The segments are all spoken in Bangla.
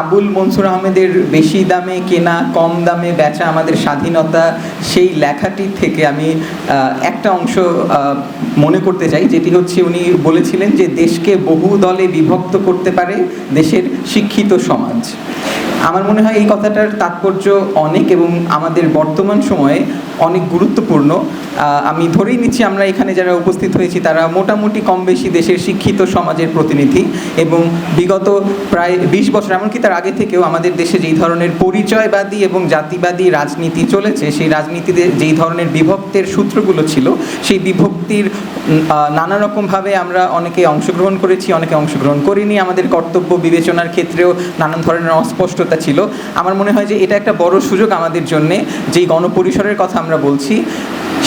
আবুল মনসুর আহমেদের বেশি দামে কেনা, কম দামে বেচা আমাদের স্বাধীনতা, সেই লেখাটি থেকে আমি একটা অংশ মনে করতে চাই, যেটি হচ্ছে উনি বলেছিলেন যে দেশকে বহু দলে বিভক্ত করতে পারে দেশের শিক্ষিত সমাজ। আমার মনে হয় এই কথাটার তাৎপর্য অনেক এবং আমাদের বর্তমান সময়ে অনেক গুরুত্বপূর্ণ। আমি ধরেই নিচ্ছি আমরা এখানে যারা উপস্থিত হয়েছি তারা মোটামুটি কম বেশি দেশের শিক্ষিত সমাজের প্রতিনিধি এবং বিগত প্রায় বিশ বছর, এমনকি তার আগে থেকেও আমাদের দেশে যেই ধরনের পরিচয়বাদী এবং জাতিবাদী রাজনীতি চলেছে, সেই রাজনীতিতে যেই ধরনের বিভক্তের সূত্রগুলো ছিল, সেই বিভক্তির নানা রকমভাবে আমরা অনেকে অংশগ্রহণ করেছি, অনেকে অংশগ্রহণ করিনি। আমাদের কর্তব্য বিবেচনার ক্ষেত্রেও নানান ধরনের অস্পষ্টতা ছিল। আমার মনে হয় যে এটা একটা বড় সুযোগ আমাদের জন্যে। যেই গণপরিসরের কথা আমরা বলছি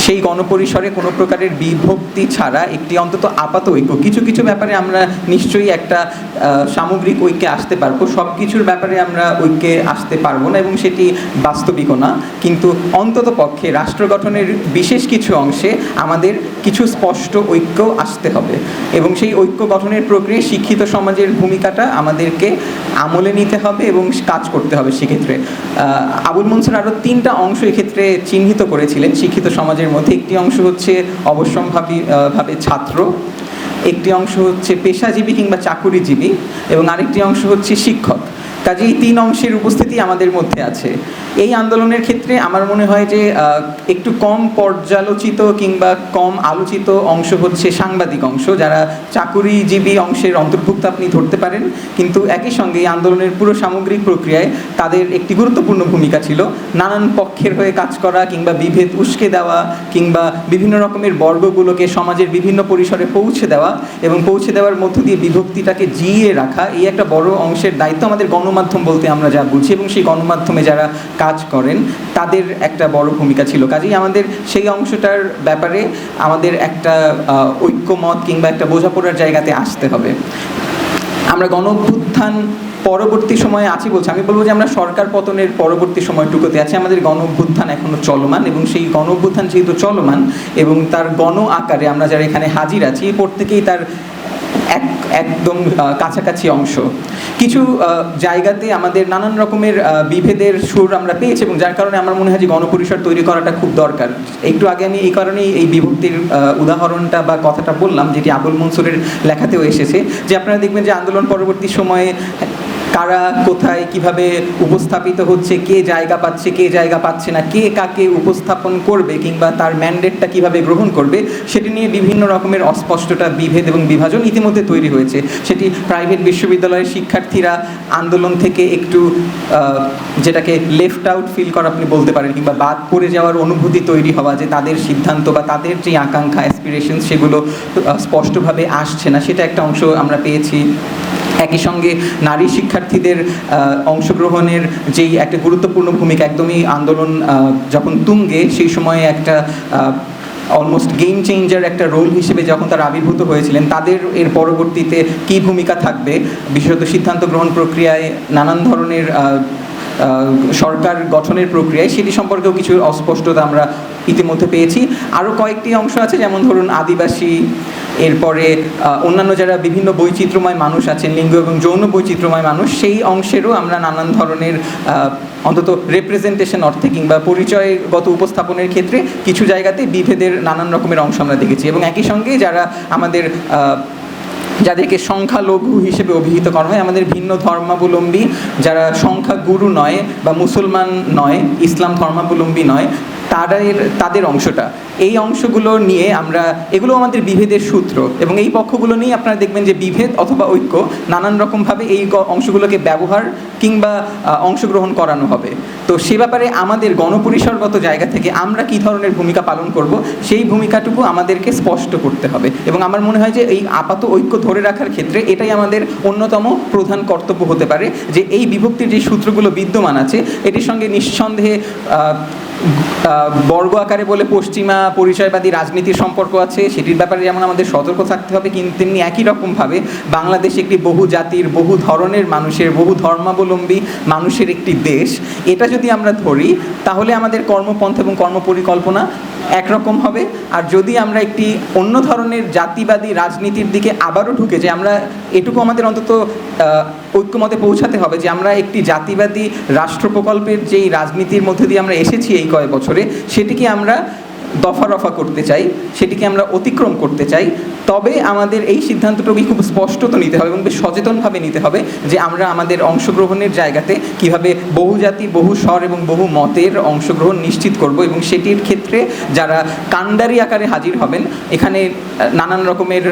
সেই গণপরিসরে কোনো প্রকারের বিভক্তি ছাড়া একটি অন্তত আপাত ঐক্য। কিছু কিছু ব্যাপারে আমরা নিশ্চয়ই একটা সামগ্রিক ঐক্যে আসতে পারব। সব কিছুর ব্যাপারে আমরা ঐক্যে আসতে পারব না এবং সেটি বাস্তবিকও না। কিন্তু অন্তত পক্ষে রাষ্ট্র গঠনের বিশেষ কিছু অংশে আমাদের কিছু স্পষ্ট ঐক্য আসতে হবে এবং সেই ঐক্য গঠনের প্রক্রিয়ায় শিক্ষিত সমাজের ভূমিকাটা আমাদেরকে আমলে নিতে হবে এবং কাজ করতে হবে সেক্ষেত্রে। আবুল মনসুর আরও তিনটা অংশ এক্ষেত্রে চিহ্নিত করেছিলেন শিক্ষিত সমাজের মধ্যে একটি অংশ হচ্ছে অবশ্যম্ভাবী ভাবে ছাত্র, একটি অংশ হচ্ছে পেশাজীবী কিংবা চাকুরিজীবী এবং আরেকটি অংশ হচ্ছে শিক্ষক। কাজে এই তিন অংশের উপস্থিতি আমাদের মধ্যে আছে। এই আন্দোলনের ক্ষেত্রে আমার মনে হয় যে একটু কম পর্যালোচিত কিংবা কম আলোচিত অংশ হচ্ছে সাংবাদিক অংশ, যারা চাকুরিজীবী অংশের অন্তর্ভুক্ত আপনি ধরতে পারেন। কিন্তু একই সঙ্গে এই আন্দোলনের পুরো সামগ্রিক প্রক্রিয়ায় তাদের একটি গুরুত্বপূর্ণ ভূমিকা ছিল। নানান পক্ষের হয়ে কাজ করা কিংবা বিভেদ উস্কে দেওয়া কিংবা বিভিন্ন রকমের বর্গগুলোকে সমাজের বিভিন্ন পরিসরে পৌঁছে দেওয়া এবং পৌঁছে দেওয়ার মধ্য দিয়ে বিভক্তিটাকে জিয়ে রাখা, এই একটা বড় অংশের দায়িত্ব আমাদের গণমাধ্যম বলতে আমরা যা বুঝি এবং সেই গণমাধ্যমে যারা কাজ করেন, তাদের একটা বড় ভূমিকা ছিল। কাজেই আমাদের সেই অংশটার ব্যাপারে আমাদের একটা ঐক্যমত কিংবা একটা বোঝাপড়ার জায়গাতে আসতে হবে। আমরা গণ অভ্যুত্থান পরবর্তী সময়ে আছি বলছি। আমি বলব যে আমরা সরকার পতনের পরবর্তী সময়টুকুতে আছি। আমাদের গণ অভ্যুত্থান এখনও চলমান এবং সেই গণ অভ্যুত্থান যেহেতু চলমান এবং তার গণ আকারে আমরা যারা এখানে হাজির আছি প্রত্যেকেই তার এক, একদম কাছাকাছি অংশ। কিছু জায়গাতে আমাদের নানান রকমের বিভেদের সুর আমরা পেয়েছি এবং যার কারণে আমার মনে হয় যে গণপরিসর তৈরি করাটা খুব দরকার। একটু আগে আমি এই কারণেই এই বিভক্তির উদাহরণটা বা কথাটা বললাম, যেটি আবুল মনসুরের লেখাতেও এসেছে, যে আপনারা দেখবেন যে আন্দোলন পরবর্তী সময়ে কারা কোথায় কীভাবে উপস্থাপিত হচ্ছে, কে জায়গা পাচ্ছে, কে জায়গা পাচ্ছে না, কে কাকে উপস্থাপন করবে কিংবা তার ম্যান্ডেটটা কীভাবে গ্রহণ করবে, সেটি নিয়ে বিভিন্ন রকমের অস্পষ্টতা, বিভেদ এবং বিভাজন ইতিমধ্যে তৈরি হয়েছে। সেটি প্রাইভেট বিশ্ববিদ্যালয়ের শিক্ষার্থীরা আন্দোলন থেকে একটু যেটাকে লেফট আউট ফিল করা আপনি বলতে পারেন কিংবা বাদ পড়ে যাওয়ার অনুভূতি তৈরি হওয়া যে তাদের সিদ্ধান্ত বা তাদের যে আকাঙ্ক্ষা অ্যাসপিরেশন সেগুলো স্পষ্টভাবে আসছে না, সেটা একটা অংশ আমরা পেয়েছি। একই সঙ্গে নারী শিক্ষার্থীদের অংশগ্রহণের যেই একটা গুরুত্বপূর্ণ ভূমিকা একদমই আন্দোলন যখন তুঙ্গে, সেই সময়ে একটা অলমোস্ট গেম চেঞ্জার একটা রোল হিসেবে যখন তারা আবির্ভূত হয়েছিলেন, তাদের এর পরবর্তীতে কী ভূমিকা থাকবে? বিশেষত সিদ্ধান্ত গ্রহণ প্রক্রিয়ায় নানান ধরনের সরকার গঠনের প্রক্রিয়ায়, সেটি সম্পর্কেও কিছু অস্পষ্টতা আমরা ইতিমধ্যে পেয়েছি। আরও কয়েকটি অংশ আছে, যেমন ধরুন আদিবাসী, এরপরে অন্যান্য যারা বিভিন্ন বৈচিত্র্যময় মানুষ আছেন, লিঙ্গ এবং যৌন বৈচিত্র্যময় মানুষ, সেই অংশেরও আমরা নানান ধরনের অন্তত রেপ্রেজেন্টেশন অর্থে কিংবা পরিচয়গত উপস্থাপনের ক্ষেত্রে কিছু জায়গাতে বিভেদের নানান রকমের অংশ আমরা দেখেছি। এবং একই সঙ্গে যারা আমাদের যাদেরকে সংখ্যালঘু হিসেবে অভিহিত করা হয়, আমাদের ভিন্ন ধর্মাবলম্বী যারা সংখ্যা গুরু নয় বা মুসলমান নয়, ইসলাম ধর্মাবলম্বী নয়, তাদের তাদের অংশটা। এই অংশগুলো নিয়ে আমরা, এগুলো আমাদের বিভেদের সূত্র। এবং এই পক্ষগুলো নিয়ে আপনারা দেখবেন যে বিভেদ অথবা ঐক্য নানান রকমভাবে এই অংশগুলোকে ব্যবহার কিংবা অংশগ্রহণ করানো হবে। তো সে ব্যাপারে আমাদের গণপরিসরগত জায়গা থেকে আমরা কী ধরনের ভূমিকা পালন করব, সেই ভূমিকাটুকু আমাদেরকে স্পষ্ট করতে হবে। এবং আমার মনে হয় যে এই আপাত ঐক্য ধরে রাখার ক্ষেত্রে এটাই আমাদের অন্যতম প্রধান কর্তব্য হতে পারে, যে এই বিভক্তির যে সূত্রগুলো বিদ্যমান আছে, এটির সঙ্গে নিঃসন্দেহে বর্গ আকারে বলে পশ্চিমা পরিচয়বাদী রাজনীতির সম্পর্ক আছে, সেটির ব্যাপারে যেমন আমাদের সতর্ক থাকতে হবে, কিন্তু তেমনি একই রকমভাবে বাংলাদেশ একটি বহু জাতির বহু ধরনের মানুষের, বহু ধর্মাবলম্বী মানুষের একটি দেশ। এটা যদি আমরা ধরি, তাহলে আমাদের কর্মপন্থ এবং কর্মপরিকল্পনা একরকম হবে। আর যদি আমরা একটি অন্য ধরনের জাতিবাদী রাজনীতির দিকে আবারও ঢুকে যে আমরা এটুকু আমাদের অন্তত ঐক্যমতে পৌঁছাতে হবে যে আমরা একটি জাতিবাদী রাষ্ট্র প্রকল্পের যেই রাজনীতির মধ্যে দিয়ে আমরা এসেছি এই কয়েক বছরে, সেটিকে আমরা দফা রফা করতে চাই, সেটিকে আমরা অতিক্রম করতে চাই, তবে আমাদের এই সিদ্ধান্তটুকু খুব স্পষ্টত নিতে হবে এবং বেশ সচেতনভাবে নিতে হবে যে আমরা আমাদের অংশগ্রহণের জায়গাতে কীভাবে বহু জাতি বহু স্বর এবং বহু মতের অংশগ্রহণ নিশ্চিত করব এবং সেটির ক্ষেত্রে যারা কাণ্ডারি আকারে হাজির হবেন, এখানে নানান রকমের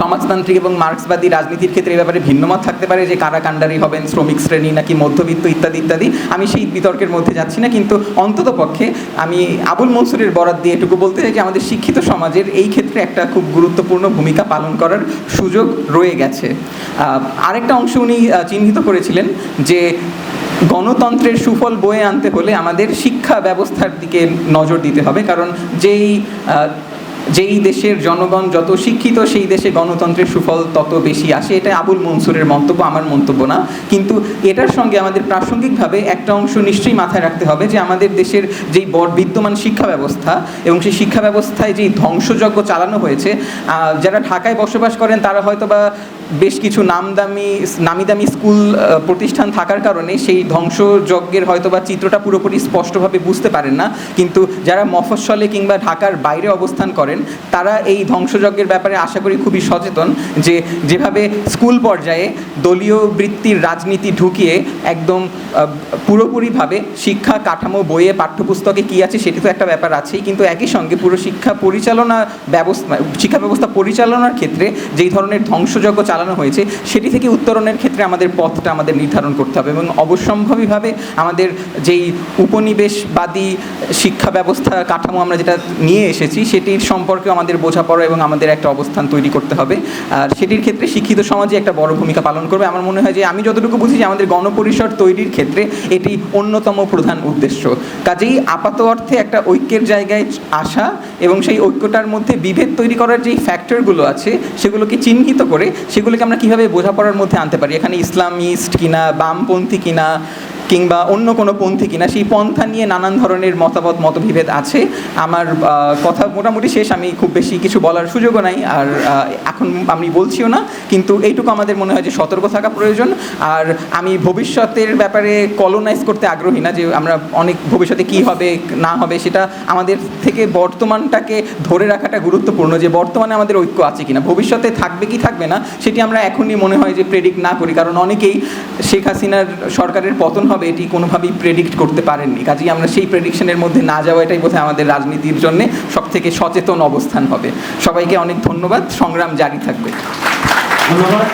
সমাজতান্ত্রিক এবং মার্ক্সবাদী রাজনীতির ক্ষেত্রে এ ব্যাপারে ভিন্নমত থাকতে পারে যে কারা কাণ্ডারি হবেন, শ্রমিক শ্রেণি নাকি মধ্যবিত্ত ইত্যাদি ইত্যাদি। আমি সেই বিতর্কের মধ্যে যাচ্ছি না, কিন্তু অন্তত পক্ষে আমি আবুল মনসুরের বরাদ দিয়ে এটুকু বলতে চাই যে আমাদের শিক্ষিত সমাজের এই ক্ষেত্রে একটা খুব গুরুত্বপূর্ণ ভূমিকা পালন করার সুযোগ রয়ে গেছে। আরেকটা অংশ উনি চিহ্নিত করেছিলেন যে গণতন্ত্রের সুফল বয়ে আনতে হলে আমাদের শিক্ষা ব্যবস্থার দিকে নজর দিতে হবে। কারণ যেই যেই দেশের জনগণ যত শিক্ষিত, সেই দেশে গণতন্ত্রের সুফল তত বেশি আসে। এটা আবুল মনসুরের মন্তব্য, আমার মন্তব্য না। কিন্তু এটার সঙ্গে আমাদের প্রাসঙ্গিকভাবে একটা অংশ নিশ্চয়ই মাথায় রাখতে হবে যে, আমাদের দেশের যেই বিদ্যমান শিক্ষা ব্যবস্থা এবং সেই শিক্ষা ব্যবস্থায় যেই ধ্বংসযজ্ঞ চালানো হয়েছে যারা ঢাকায় বসবাস করেন, তারা হয়তো বা বেশ কিছু নামদামি নামি দামি স্কুল প্রতিষ্ঠান থাকার কারণে সেই ধ্বংসযজ্ঞের হয়তো বা চিত্রটা পুরোপুরি স্পষ্টভাবে বুঝতে পারেন না। কিন্তু যারা মফস্বলে কিংবা ঢাকার বাইরে অবস্থান করেন তারা এই ধ্বংসযজ্ঞের ব্যাপারে আশা করি খুবই সচেতন যে যেভাবে স্কুল পর্যায়ে দলীয় বৃত্তির রাজনীতি ঢুকিয়ে একদম পুরোপুরিভাবে শিক্ষা কাঠামো বইয়ে পাঠ্যপুস্তকে কী আছে সেটি তো একটা ব্যাপার আছেই, কিন্তু একই সঙ্গে পুরো শিক্ষা পরিচালনা ব্যবস্থা, শিক্ষা ব্যবস্থা পরিচালনার ক্ষেত্রে যেই ধরনের ধ্বংসযজ্ঞ চালানো হয়েছে, সেটি থেকে উত্তরণের ক্ষেত্রে আমাদের পথটা আমাদের নির্ধারণ করতে হবে এবং অবশ্যম্ভাবীভাবে আমাদের যেই উপনিবেশবাদী শিক্ষা ব্যবস্থা কাঠামো আমরা যেটা নিয়ে এসেছি, সেটির সম্পর্কে আমাদের বোঝাপড়া এবং আমাদের একটা অবস্থান তৈরি করতে হবে। আর সেটির ক্ষেত্রে শিক্ষিত সমাজে একটা বড় ভূমিকা পালন করবে। আমার মনে হয় যে আমি যতটুকু বুঝি যে আমাদের গণপরিষদ তৈরির ক্ষেত্রে এটি অন্যতম প্রধান উদ্দেশ্য। কাজেই আপাত অর্থে একটা ঐক্যের জায়গায় আসা এবং সেই ঐক্যটার মধ্যে বিভেদ তৈরি করার যেই ফ্যাক্টরগুলো আছে, সেগুলোকে চিহ্নিত করে সেগুলোকে আমরা কীভাবে বোঝাপড়ার মধ্যে আনতে পারি? এখানে ইসলামিস্ট কিনা, বামপন্থী কিনা কিংবা অন্য কোনো পন্থী কিনা, সেই পন্থা নিয়ে নানান ধরনের মতামত, মতবিভেদ আছে। আমার কথা মোটামুটি শেষ। আমি খুব বেশি কিছু বলার সুযোগও নাই, আর এখন আমি বলছিও না, কিন্তু এইটুকু আমাদের মনে হয় যে সতর্ক থাকা প্রয়োজন। আর আমি ভবিষ্যতের ব্যাপারে কলোনাইজ করতে আগ্রহী না, যে আমরা অনেক ভবিষ্যতে কি হবে, না হবে, সেটা আমাদের থেকে বর্তমানটাকে ধরে রাখাটা গুরুত্বপূর্ণ, যে বর্তমানে আমাদের ঐক্য আছে কিনা। ভবিষ্যতে থাকবে কি থাকবে না, সেটি আমরা এখনই মনে হয় যে প্রেডিক্ট না করি। কারণ অনেকেই শেখ হাসিনার সরকারের পতন হবে এটি কোনোভাবেই প্রেডিক্ট করতে পারেননি। কাজেই আমরা সেই প্রেডিকশনের মধ্যে না যাওয়া এটাই বোধহয় আমাদের রাজনীতির জন্য সব থেকে সচেতন অবস্থান হবে। সবাইকে অনেক ধন্যবাদ। সংগ্রাম জারি থাকবে। ধন্যবাদ